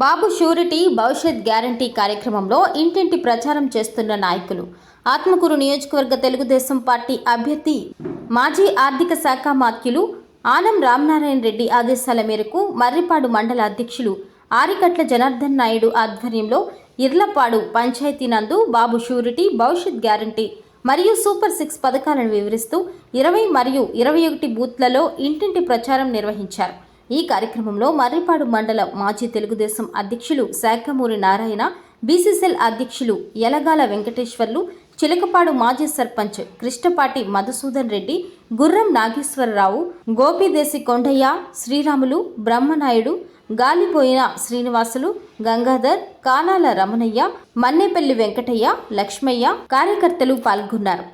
బాబు surety భవిష్యత్ guarantee కార్యక్రమంలో ఇంటింటి ప్రచారం చేస్తున్న నాయకులు. ఆత్మకూరు నియోజకవర్గ తెలుగుదేశం పార్టీ అభ్యర్థి మాజీ ఆర్థిక శాఖ మాత్యులు ఆనం రామనారాయణ రెడ్డి ఆదేశాల మేరకు మర్రిపాడు మండల అధ్యక్షులు ఆరికట్ల జనార్దన్ నాయుడు ఆధ్వర్యంలో ఇర్లపాడు పంచాయతీ నందు బాబు షూరిటీ భవిష్యత్ గ్యారంటీ మరియు సూపర్ సిక్స్ పథకాలను వివరిస్తూ ఇరవై మరియు ఇరవై ఒకటి బూత్లలో ఇంటింటి ప్రచారం నిర్వహించారు. ఈ కార్యక్రమంలో మర్రిపాడు మండల మాజీ తెలుగుదేశం అధ్యక్షులు శాఖమూరి నారాయణ బీసీసీఎల్ అధ్యక్షులు యలగాల వెంకటేశ్వర్లు చిలకపాడు మాజీ సర్పంచ్ కృష్ణపాటి మధుసూదన్ రెడ్డి గుర్రం నాగేశ్వరరావు గోపిదేశి కొండయ్య శ్రీరాములు బ్రహ్మనాయుడు గాలిపోయిన శ్రీనివాసులు గంగాధర్ కానాల రమణయ్య మన్నేపల్లి వెంకటయ్య లక్ష్మయ్య కార్యకర్తలు పాల్గొన్నారు.